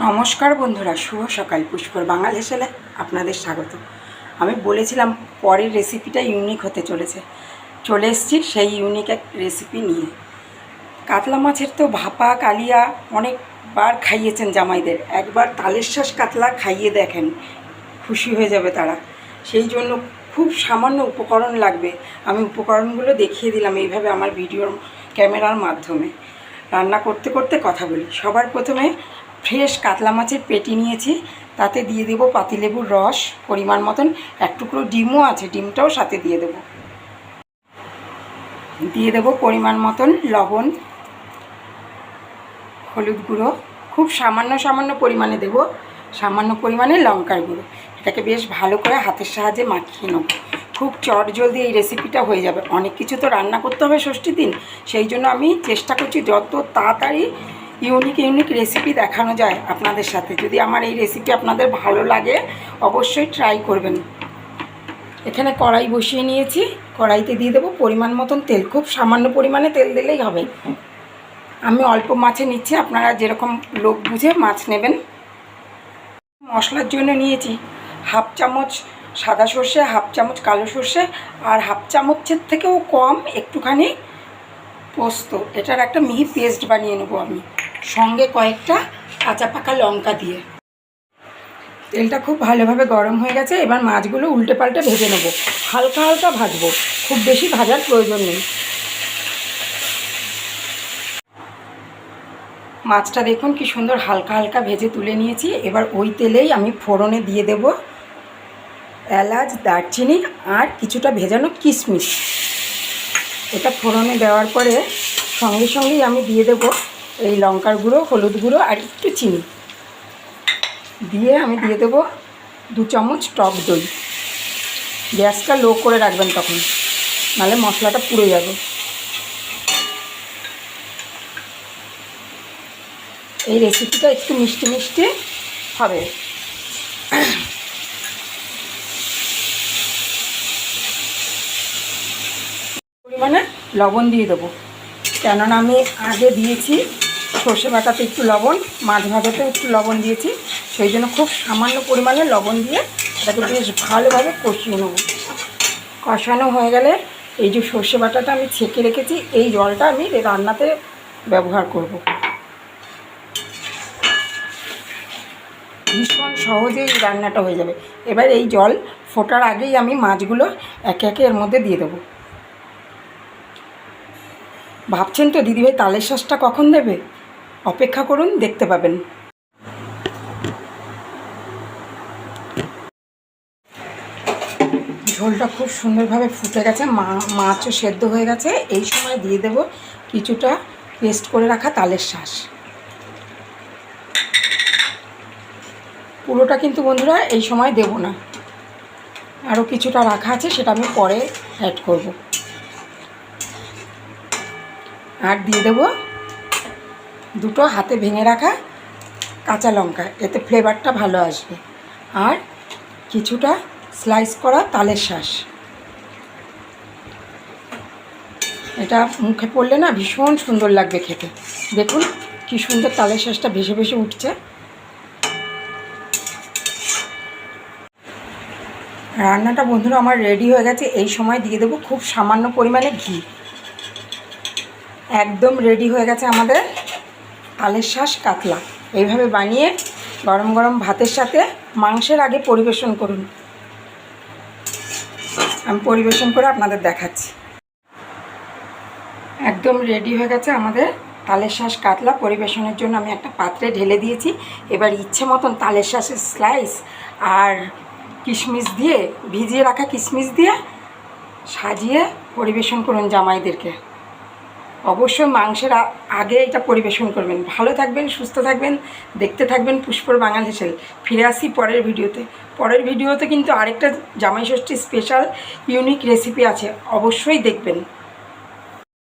নমস্কার বন্ধুরা, শুভ সকাল। পুষ্পর বাঙাল হেসেলে আপনাদের স্বাগত। আমি বলেছিলাম পরের রেসিপিটা ইউনিক হতে চলেছে। চলে এসেছি সেই ইউনিক এক রেসিপি নিয়ে। কাতলা মাছের তো ভাপা, কালিয়া অনেকবার খাইয়েছেন জামাইদের। একবার তালের শ্বাস কাতলা খাইয়ে দেখেন, খুশি হয়ে যাবে তারা। সেই জন্য খুব সামান্য উপকরণ লাগবে। আমি উপকরণগুলো দেখিয়ে দিলাম এইভাবে আমার ভিডিওর ক্যামেরার মাধ্যমে। রান্না করতে করতে কথা বলি। সবার প্রথমে ফ্রেশ কাতলা মাছের পেটি নিয়েছি। তাতে দিয়ে দেবো পাতিলেবুর রস, পরিমাণ মতন। এক টুকরো ডিমও আছে, ডিমটাও সাথে দিয়ে দেবো। দিয়ে দেবো পরিমাণ মতন লবণ, হলুদ গুঁড়ো। খুব সামান্য সামান্য পরিমাণে দেবো, সামান্য পরিমাণে লঙ্কার গুঁড়ো। এটাকে বেশ ভালো করে হাতের সাহায্যে মাখিয়ে নেব। খুব চট জলদি এই রেসিপিটা হয়ে যাবে। অনেক কিছু তো রান্না করতে হবে ষষ্ঠীর দিন। সেই জন্য আমি চেষ্টা করছি যত তাড়াতাড়ি ইউনিক ইউনিক রেসিপি দেখানো যায় আপনাদের সাথে। যদি আমার এই রেসিপি আপনাদের ভালো লাগে, অবশ্যই ট্রাই করবেন। এখানে কড়াই বসিয়ে নিয়েছি। কড়াইতে দিয়ে দেবো পরিমাণ মতন তেল। খুব সামান্য পরিমাণে তেল দিলেই হবে। আমি অল্প মাছে নিচ্ছি, আপনারা যেরকম লোক বুঝে মাছ নেবেন। মশলার জন্য নিয়েছি হাফ চামচ সাদা সর্ষে, হাফ চামচ কালো সর্ষে আর হাফ চামচের থেকেও কম একটুখানি পোস্ত। এটার একটা মিহি পেস্ট বানিয়ে নেব আমি। সঙ্গে কয়েকটা কাঁচা পাকা লঙ্কা দিয়ে। তেলটা খুব ভালোভাবে গরম হয়ে গেছে, এবার মাছগুলো উল্টে পাল্টে ভেজে নেব। হালকা হালকা ভাজবো, খুব বেশি ভাজার প্রয়োজন নেই। মাছটা দেখুন কি সুন্দর হালকা হালকা ভেজে তুলে নিয়েছি। এবার ওই তেলেই আমি ফোড়নে দিয়ে দেব এলাচ, দারচিনি আর কিছুটা ভেজানো কিশমিশ। এটা ফোড়নে দেওয়ার পরে সঙ্গে সঙ্গেই আমি দিয়ে দেব এই লঙ্কার গুঁড়ো, হলুদ গুঁড়ো আর একটু চিনি। দিয়ে আমি দিয়ে দেব দু চামচ টক দই। গ্যাসটা লো করে রাখবেন তখন নাহলে মশলাটা পুড়ে যাবে। এই রেসিপিটা একটু মিষ্টি মিষ্টি হবে। পরিমাণে লবণ দিয়ে দেবো। কেননা আমি আগে দিয়েছি সর্ষে বাটাতে একটু লবণ, মাছ ভাজাতেও একটু লবণ দিয়েছি। সেই জন্য খুব সামান্য পরিমাণে লবণ দিয়ে এটাকে বেশ ভালোভাবে কষিয়ে নেব। কষানো হয়ে গেলে এই যে সর্ষে বাটাটা আমি ছেঁকে রেখেছি, এই জলটা আমি রান্নাতে ব্যবহার করব। ভীষণ সহজেই এই রান্নাটা হয়ে যাবে। এবার এই জল ফোটার আগেই আমি মাছগুলো একে একে এর মধ্যে দিয়ে দেবো। ভাবছেন তো দিদিভাই, তালের শ্বাসটা কখন দেবে? অপেক্ষা করুন, দেখতে পাবেন। ঝোলটা খুব সুন্দরভাবে ফুটে গেছে, মা, মাছও সেদ্ধ হয়ে গেছে। এই সময় দিয়ে দেব কিছুটা পেস্ট করে রাখা তালের শ্বাস পুরোটা কিন্তু বন্ধুরা এই সময় দেব না। আরও কিছুটা রাখা আছে, সেটা আমি পরে অ্যাড করব। আর দিয়ে দেব দুটো হাতে ভেঙে রাখা কাঁচা লঙ্কা, এতে ফ্লেভারটা ভালো আসবে। আর কিছুটা স্লাইস করা তালের শ্বাস এটা মুখে পড়লে না ভীষণ সুন্দর লাগবে খেতে। দেখুন কি সুন্দর তালের শ্বাসটা ভেসে ভেসে উঠছে। রান্নাটা বন্ধুরা আমার রেডি হয়ে গেছে। এই সময় দিয়ে দেবো খুব সামান্য পরিমাণে ঘি। একদম রেডি হয়ে গেছে আমাদের। তালের শাঁস কাতলা। এইভাবে বানিয়ে গরম গরম ভাতের সাথে মাংসের আগে পরিবেশন করুন। আমি পরিবেশন করে আপনাদের দেখাচ্ছি। একদম রেডি হয়ে গেছে আমাদের তালের শাঁস কাতলা। পরিবেশনের জন্য আমি একটা পাত্রে ঢেলে দিয়েছি। এবার ইচ্ছে মতন তালের শাঁসের স্লাইস আর কিশমিশ দিয়ে, ভিজিয়ে রাখা কিশমিশ দিয়ে সাজিয়ে পরিবেশন করুন জামাইদেরকে। অবশ্যই মাংসের আগে এটা পরিবেশন করবেন। ভালো থাকবেন, সুস্থ থাকবেন, দেখতে থাকবেন পুষ্পর বাঙাল হেসেল। ফিরে আসি পরের ভিডিওতে। পরের ভিডিওতে কিন্তু আরেকটা জামাই ষষ্ঠী স্পেশাল ইউনিক রেসিপি আছে। অবশ্যই দেখবেন।